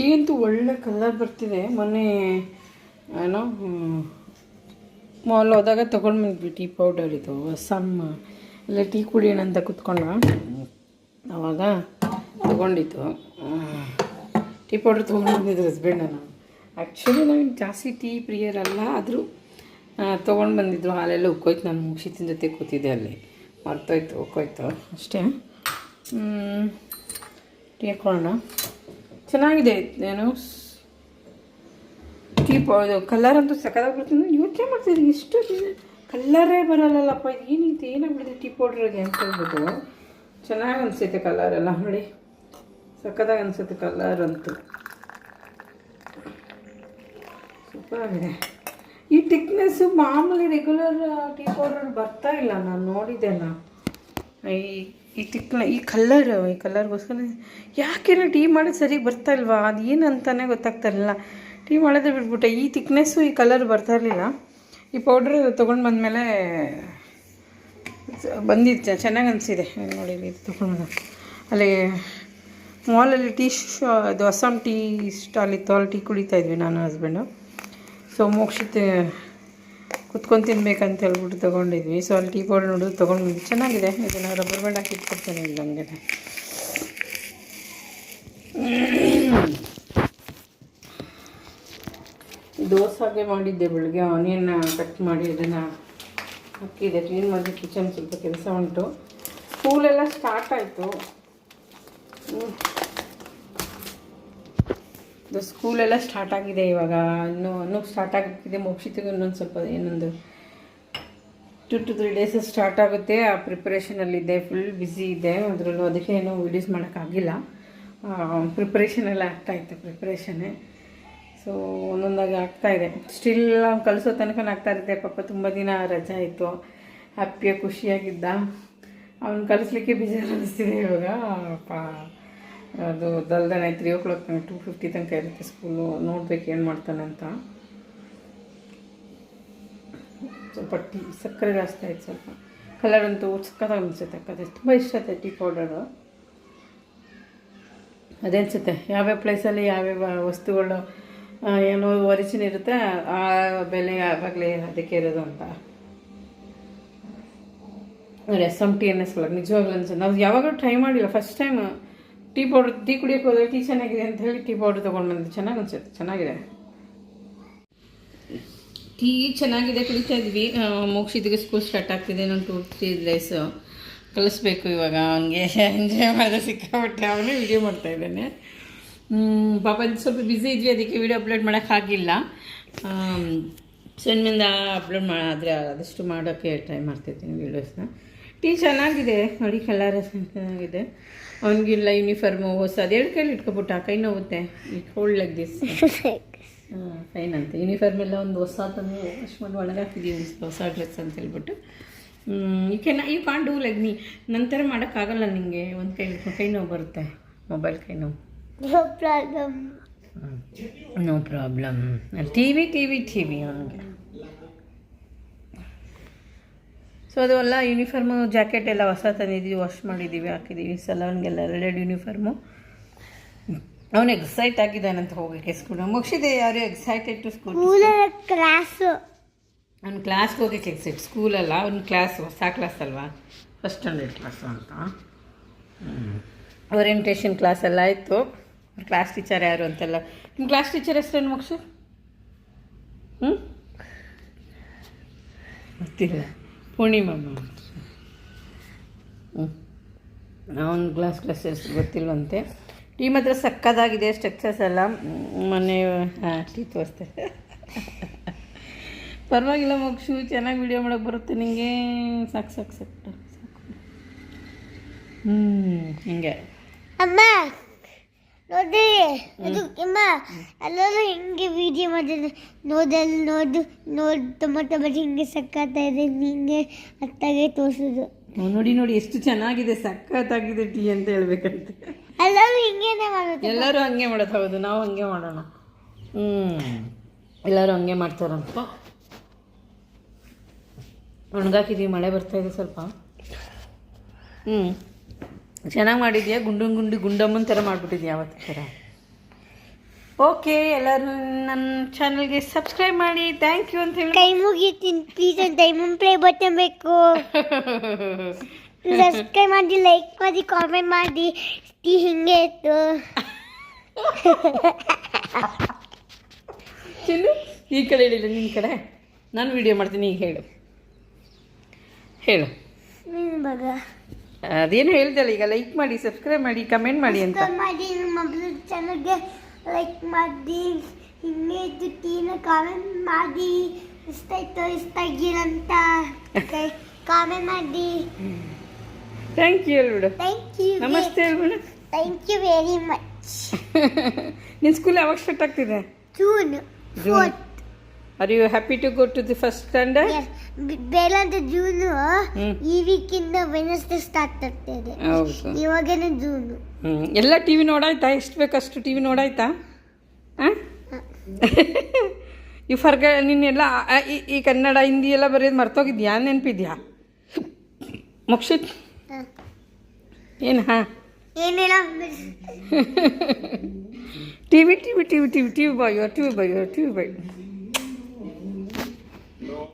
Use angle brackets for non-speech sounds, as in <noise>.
Tea ಅಂತೂ ಒಳ್ಳೆ colour ಬರ್ತಿದೆ. ಮೊನ್ನೆ ಏನೋ ಮಾಲ್ ಹೋದಾಗ ತೊಗೊಂಡು ಬಂದ್ವಿ ಟೀ ಪೌಡರ್ ಇದು ಸಮ್ಮ. ಇಲ್ಲ ಟೀ ಕುಡಿಯೋಣ ಅಂತ ಕುತ್ಕೊಂಡ ಅವಾಗ ತೊಗೊಂಡಿತ್ತು ಟೀ ಪೌಡರ್ ತೊಗೊಂಡು ಬಂದಿದ್ದು ಹಸ್ಬೆಂಡ್ ನಾನು ಆ್ಯಕ್ಚುಲಿ ನಾವು ಜಾಸ್ತಿ ಟೀ ಪ್ರಿಯರಲ್ಲ ಆದರೂ ತೊಗೊಂಡು ಬಂದಿದ್ರು ಹಾಲೆಲ್ಲ ಉಕ್ಕೋಯ್ತು ನಾನು ಮುಗಿಸಿತಿನ ಜೊತೆ ಕೂತಿದ್ದೆ ಅಲ್ಲಿ. ಮರ್ತೋಯ್ತು ಉಕ್ಕೋಯ್ತು. ಅಷ್ಟೇ? ಟೀ ಹಾಕೊಳ್ಳೋಣ. ಚೆನ್ನಾಗಿದೆ, ಏನು? ಟೀ ಇದು ಕಲರ್ ಅಂತೂ ಸಕ್ಕದಾಗಿ ಬರ್ತೀನಿ ಯೋಚನೆ ಮಾಡ್ತಿದ್ದೀನಿ ಎಷ್ಟು ಕಲ್ಲರೇ ಬರಲ್ಲಲ್ಲಪ್ಪ ಏನಿದೆ ಏನಾಗ್ಬಿಟ್ಟಿದೆ ಟೀ ಪೌಡ್ರಿಗೆ ಅಂತ ಹೇಳ್ಬಿಟ್ಟು. ಚೆನ್ನಾಗಿ ಅನಿಸುತ್ತೆ ಕಲರ್ ಎಲ್ಲ ನೋಡಿ. ಸಕ್ಕದಾಗಿ ಅನಿಸುತ್ತೆ ಕಲರ್ ಅಂತೂ. ಸೂಪರ್ ಆಗಿದೆ ಈ ಥಿಕ್ನೆಸ್ಸು ಮಾಮೂಲಿ ರೆಗ್ಯುಲರ್ ಟೀ ಪೌಡರ್ ಬರ್ತಾ ಇಲ್ಲ, ನಾನು ನೋಡಿದ್ದೆ ನಾ ಈ ಈ ಈ ಕಲ್ಲರ್ ಈ ಕಲ್ಲರ್ಗೋಸ್ಕರ ಯಾಕೆಲ್ಲ ಟೀ ಮಾಡೋದು ಸರಿ ಬರ್ತಾ ಇಲ್ವಾ? ಅದು ಏನು ಅಂತಾನೆ ಗೊತ್ತಾಗ್ತಾ ಇರಲಿಲ್ಲ. ಟೀ ಮಾಡೋದೇ ಬಿಟ್ಬಿಟ್ಟೆ. ಈ ತಿಕ್ನೆಸ್ಸು ಈ ಕಲರ್ ಬರ್ತಾ ಇರಲಿಲ್ಲ. ಈ ಪೌಡ್ರ್ ತೊಗೊಂಡು ಬಂದಮೇಲೆ ಬಂದಿದ್ದೆ ಚೆನ್ನಾಗಿ ಅನಿಸಿದೆ. ನೋಡಿ, ಇದು ತೊಗೊಂಡು ಬಂದ. ಅಲ್ಲಿ ಮಾಲಲ್ಲಿ ಟೀ ಶಾ ಅದು ಅಸ್ಸಾಂ ಟೀ ಸ್ಟಾಲ್ ಇತ್ತು. ಅಲ್ಲಿ ಟೀ ಕುಡಿತಾ ಇದ್ವಿ ನಾನು ಹಸ್ಬೆಂಡು ಸೊ ಮೋಕ್ಷಿತ್ ಕುತ್ಕೊಂಡು ತಿನ್ಬೇಕಂತ ಹೇಳ್ಬಿಟ್ಟು ತೊಗೊಂಡಿದ್ವಿ. ಸೊ ಅಲ್ಲಿ ಟೀ ಪೌಡರ್ ನೋಡಿದ್ರು ತೊಗೊಂಡು ಚೆನ್ನಾಗಿದೆ. ಇದನ್ನು ರಬ್ಬರ್ ಬ್ಯಾಂಡ್ ಹಾಕಿ ಇಟ್ಕೊಡ್ತೇನೆ ಇಲ್ಲಂಗೆ ದೋಸೆಗೆ ಮಾಡಿದ್ದೆ ಬೆಳಗ್ಗೆ. ಆನಿಯನ್ನ ಕಟ್ ಮಾಡಿ ಅದನ್ನು ಹಾಕಿದೆ. ಕ್ಲೀನ್ ಮಾಡಿ ಕಿಚನ್ ಸ್ವಲ್ಪ ಕೆಲಸ ಉಂಟು. ಸ್ಕೂಲೆಲ್ಲ ಸ್ಟಾರ್ಟ್ ಆಯಿತು. ಇದು ಸ್ಕೂಲೆಲ್ಲ ಸ್ಟಾರ್ಟ್ ಆಗಿದೆ ಇವಾಗ. ಇನ್ನೂ ಇನ್ನೂ ಸ್ಟಾರ್ಟ್ ಆಗಿದೆ ಮುಗಿಸಿತು ಇನ್ನೊಂದು ಸ್ವಲ್ಪ ಇನ್ನೊಂದು two two three days start ಆಗುತ್ತೆ. ಆ ಪ್ರಿಪ್ರೇಷನಲ್ಲಿದೆ ಫುಲ್ ಬ್ಯುಸಿ ಇದೆ. ಅದರಲ್ಲೂ ಅದಕ್ಕೆ ಏನೂ ವೀಡಿಯೋಸ್ ಮಾಡೋಕ್ಕಾಗಿಲ್ಲ ಪ್ರಿಪ್ರೇಷನ್ ಎಲ್ಲ ಆಗ್ತಾಯಿತ್ತು ಪ್ರಿಪ್ರೇಷನ್ನೇ ಸೊ ಒಂದೊಂದಾಗಿ ಆಗ್ತಾಯಿದೆ ಸ್ಟಿಲ್ ಕಲಿಸೋ ತನಕ ಆಗ್ತಾ ಇರುತ್ತೆ. ಪಾಪ ತುಂಬ ದಿನ ರಜೆ ಆಯಿತು ಹ್ಯಾಪಿಯಾಗಿ ಖುಷಿಯಾಗಿದ್ದ. ಅವ್ನು ಕಲಿಸ್ಲಿಕ್ಕೆ ಬೇಜಾರು ಅನ್ನಿಸ್ತಿದೆ ಇವಾಗ. ಪಾ ಅದು ದಲ್ದನೆ three o'clock to fifty ತನಕ ಇರುತ್ತೆ ಸ್ಕೂಲು ನೋಡ್ಬೇಕು ಏನು ಮಾಡ್ತಾನೆ ಅಂತ. ಸ್ವಲ್ಪ ಟೀ ಸಕ್ಕರೆ ಜಾಸ್ತಿ ಆಯ್ತು ಸ್ವಲ್ಪ. ಕಲರ್ ಅಂತೂ ಸಕ್ಕತ್ತಾಗಿ ಅನಿಸುತ್ತೆ ಕತೆ ತುಂಬ ಇಷ್ಟ ಆಯ್ತು ಟೀ ಪೌಡರು ಅದೇ ಅನಿಸುತ್ತೆ ಯಾವ್ಯಾವ ಪ್ಲೇಸಲ್ಲಿ ಯಾವ್ಯಾವ ವಸ್ತುಗಳು ಏನು ಒರಿಜಿನ್ ಇರುತ್ತೆ ಆ ಬೆಲೆ ಆವಾಗಲೇ ಅದಕ್ಕೆ ಇರೋದು ಅಂತ. S M T N S ನಿಜವಾಗ್ಲೂ ಅನಿಸುತ್ತೆ. ನಾವು ಯಾವಾಗಲೂ ಟ್ರೈ ಮಾಡಿಲ್ಲ. First time tea powder tea ಕುಡಿಯೋಕೆ ಹೋದ್ರೆ ಟೀ ಚೆನ್ನಾಗಿದೆ ಅಂತ ಹೇಳಿ ಟೀ ಪೌಡ್ರ್ ತೊಗೊಂಡು ಬಂದು ಚೆನ್ನಾಗಿ ಅನ್ಸುತ್ತೆ. ಚೆನ್ನಾಗಿದೆ. ಟೀ ಚೆನ್ನಾಗಿದೆ ಕುಡಿತಾ ಇದ್ವಿ. ಮುಗಿಸಿದ್ಗೆ ಸ್ಕೂಲ್ ಸ್ಟಾರ್ಟ್ ಆಗ್ತಿದೆ. ನಾನು ಟೂ ತ್ರೀ ಡೇಸು ಕಲಿಸ್ಬೇಕು ಇವಾಗ. ಅವನಿಗೆ ಎಂಜಾಯ್ ಮಾಡಿದ್ರೆ ಸಿಕ್ಕಾಬಿಟ್ಟೆ ಅವನೇ ವಿಡಿಯೋ ಮಾಡ್ತಾ ಇದ್ದಾನೆ. ಪಾಪ ಸ್ವಲ್ಪ ಬ್ಯುಸಿ ಇದ್ವಿ, ಅದಕ್ಕೆ ವಿಡಿಯೋ ಅಪ್ಲೋಡ್ ಮಾಡೋಕ್ಕಾಗಿಲ್ಲ ಸೊ ಅಪ್ಲೋಡ್ ಮಾಡಿದ್ರೆ ಆದಷ್ಟು ಮಾಡೋಕ್ಕೆ ಟ್ರೈ ಮಾಡ್ತಿರ್ತೀನಿ ವೀಡಿಯೋಸ್ನ ಟೀ ಚೆನ್ನಾಗಿದೆ. ನೋಡಿ ಕಲರ್ ಚೆನ್ನಾಗಿದೆ. ಅವನಿಗಿಲ್ಲ ಯೂನಿಫಾರ್ಮು ಹೊಸ ಎರಡು ಕೈಲಿ ಇಟ್ಕೊಬಿಟ್ಟು ಆ ಕೈ ನೋವುತ್ತೆ. ಈ ಹೋಲ್ಡ್ ಲೈಕ್ ದಿಸ್ ಫೈನ್ ಅಂತ. ಯೂನಿಫಾರ್ಮ್ ಎಲ್ಲ ಒಂದು ಹೊಸ ತಂದು ಅಷ್ಟು ಮಾಡಿ ಒಣಗಾಕಿದ್ದೀವಿ ಹೊಸ ಡ್ರೆಸ್ ಅಂತ ಹೇಳ್ಬಿಟ್ಟು. ಯು ಕೆನ್ ಯು ಕಾಂಡು ಲೈಕ್ ನೀ ನಂತರ ಮಾಡೋಕ್ಕಾಗಲ್ಲ ನಿಮಗೆ ಒಂದು ಕೈ ಹಿಡ್ಕೊಂಡು ಕೈ ನೋವು ಬರುತ್ತೆ. ಮೊಬೈಲ್ ಕೈ ನೋವು. No problem. No problem T V T V T V ಅವನಿಗೆ. ಸೊ ಅದು ಎಲ್ಲ ಯೂನಿಫಾರ್ಮು ಜಾಕೆಟ್ ಎಲ್ಲ ಹೊಸ ತಂದಿದ್ದೀವಿ ವಾಶ್ ಮಾಡಿದ್ದೀವಿ ಹಾಕಿದ್ದೀವಿ. ಸಲ ಅವನಿಗೆಲ್ಲ ಎರಡೆರಡು ಯೂನಿಫಾರ್ಮು ಅವನು ಎಕ್ಸೈಟ್ ಆಗಿದ್ದಾನಂತ ಹೋಗೋಕ್ಕೆ ಸ್ಕೂಲ್ ಮುಗಿಸಿದೆ ಯಾರು ಎಕ್ಸೈಟೆಡ್ ಟು ಸ್ಕೂಲ್ ಕ್ಲಾಸ್ ಅವ್ನ ಅವ್ನು ಕ್ಲಾಸ್ಗೆ ಹೋಗೋಕ್ಕೆ ಎಕ್ಸೈಟ್ ಸ್ಕೂಲಲ್ಲ ಅವ್ನ ಕ್ಲಾಸ್ ಹೊಸ ಕ್ಲಾಸ್ ಅಲ್ವಾ? ಫಸ್ಟ್ ಸ್ಟ್ಯಾಂಡರ್ಡ್ ಕ್ಲಾಸು ಅಂತ. ಓರಿಯೆಂಟೇಷನ್ ಕ್ಲಾಸ್ ಎಲ್ಲ ಆಯಿತು. ಕ್ಲಾಸ್ ಟೀಚರ್ ಯಾರು ಅಂತೆಲ್ಲ. ನಿಮ್ಮ ಕ್ಲಾಸ್ ಟೀಚರ್ ಹೆಸರೇನು ಮುಗಿಸು? ಹ್ಞೂ ಗೊತ್ತಿಲ್ಲ. ಪೂರ್ಣಿಮಮ್ಮ ಹ್ಞೂ ಅವ್ನ ಗ್ಲಾಸ್ ಗ್ಲಾಸ್ ಎಷ್ಟು ಗೊತ್ತಿಲ್ವಂತೆ. ಟೀ ಮಾತ್ರ ಸಕ್ಕದಾಗಿದೆ ಸ್ಟ್ರಕ್ಚರ್ಸ್ ಎಲ್ಲ ಮೊನ್ನೆ ಹಾಂ ಟೀ ತೋರಿಸ್ತೆ. ಪರವಾಗಿಲ್ಲ ಮಗು ಚೆನ್ನಾಗಿ ವಿಡಿಯೋ ಮಾಡೋಕೆ ಬರುತ್ತೆ ನಿಂಗೆ. ಸಾಕು ಸಾಕು ಸಾಕು. ಸಾಕು ಹ್ಞೂ ಹಿಂಗೆ. ಅಮ್ಮ! ನೋಡಿ ಅದು ಅಮ್ಮ ಎಲ್ಲರೂ ಹಿಂಗೆ ವಿಡಿಯೋ ಮಾಡಿದ್ರೆ ನೋಡಲ್ ನೋಡು ನೋಡ್ ತುಂಬ ತುಂಬ ಹಿಂಗೆ ಸಕ್ಕತ್ತ ಇದೆ ನಿಂಗೆ ಅತ್ತಾಗೆ ತೋರಿಸೋದು. ನೋಡಿ ನೋಡಿ ಎಷ್ಟು ಚೆನ್ನಾಗಿದೆ ಸಕ್ಕತ್ತಾಗಿದೆ ಟೀ ಅಂತ ಹೇಳ್ಬೇಕಂತೆ. ಎಲ್ಲರೂ ಹಿಂಗೇನೆ ಮಾಡೋದು. ಎಲ್ಲರೂ ಹಂಗೆ ಮಾಡೋದು ಹೌದು ನಾವು ಹಂಗೆ ಮಾಡೋಣ. ಹ್ಞೂ ಎಲ್ಲರೂ ಹಂಗೆ ಮಾಡ್ತಾರಂತ. ಒಣಗಾಕಿದ್ದೀವಿ ಮಳೆ ಬರ್ತಾ ಇದೆ ಸ್ವಲ್ಪ. ಹ್ಞೂ ಚೆನ್ನಾಗಿ ಮಾಡಿದ್ಯಾ? ಗುಂಡು ಗುಂಡಿ ಗುಂಡಮ್ಮನ ಥರ ಮಾಡಿಬಿಟ್ಟಿದ್ಯಾ ಅವತ್ತು ಥರ ಓಕೆ ಎಲ್ಲರೂ ನನ್ನ ಚಾನಲ್ಗೆ ಸಬ್ಸ್ಕ್ರೈಬ್ ಮಾಡಿ. ಥ್ಯಾಂಕ್ ಯು ಅಂತ ಹೇಳಿ. ಕೈ ಮುಗಿತೀನಿ ಪ್ಲೀಸ್ ಒಂದು ಡೈಮಂಡ್ ಪ್ಲೇ ಬಟನ್ ಬೇಕು. ಸಬ್ಸ್ಕ್ರೈಬ್ ಮಾಡಿ ಲೈಕ್ ಮಾಡಿ ಕಾಮೆಂಟ್ ಮಾಡಿ. ಟೀ ಹಿಂಗೆ ಇತ್ತು. ಚಿನ್ನು ಈ ಕಡೆ ಹೇಳಿಲ್ಲ ನಿನ್ನ ಕಡೆ? ನಾನು ವಿಡಿಯೋ ಮಾಡ್ತೀನಿ ಈಗ ಹೇಳು. ಹೇಳು. ನಿನ್ನ ಬಗ ಅದೇನು ಹೇಳ್ದಲ್ಲ ಈಗ ಲೈಕ್ ಮಾಡಿ ಸಬ್ಸ್ಕ್ರೈಬ್ ಮಾಡಿ ಕಮೆಂಟ್ ಮಾಡಿ ಅಂತ. ಮಾಡಿ ನಮ್ಮ ಚಾನಲ್ಗೆ ಲೈಕ್ ಮಾಡಿ ಹಿಂಗೆ ಟೀನ ಕಾಮೆಂಟ್ ಮಾಡಿ ಇಷ್ಟ ಆಯ್ತು ಇಷ್ಟ ಆಗಿರಂತ ಅಂತ ಕಾಮೆಂಟ್ ಮಾಡಿ. ಥ್ಯಾಂಕ್ ಯು ಹೇಳ್ಬಿಡು. ಥ್ಯಾಂಕ್ ಯು ನಮಸ್ತೆ ಹೇಳ್ಬಿಡು. ಥ್ಯಾಂಕ್ ಯು ವೆರಿ ಮಚ್ ನಿನ್ನ ಸ್ಕೂಲ್ ಯಾವಾಗ ಸ್ಟಾರ್ಟ್ ಆಗ್ತಿದೆ? June June. Are you happy to go to the first standard ಬೇಲಂತ June. ಈ ವೀಕಿಂದ ವೆನಸ್ಡೇ ಸ್ಟಾರ್ಟ್ ಆಗ್ತಿದೆ. ಇವಾಗೇನೆ ಜೂನು. ಎಲ್ಲ ಟಿ ವಿ ನೋಡಾಯ್ತಾ? ಎಷ್ಟು ಬೇಕಷ್ಟು ಟಿ ವಿ ನೋಡಾಯ್ತಾ ಈ ಫರ್ಗ <laughs> ನಿನ್ನೆಲ್ಲ ಈ ಈ ಕನ್ನಡ ಹಿಂದಿ ಎಲ್ಲ ಬರೆಯೋದು ಮರ್ತೋಗಿದ್ಯಾ? ನೆನಪಿದ್ಯಾ? ಮುಕ್ಷಿತ್ ಏನು ಹಾಂ? ಏನಿಲ್ಲ. T V T V T V T V T V ಬಾಯೋ T V ಬಾಯೋ ಟಿ ವಿ ಬಾಯ್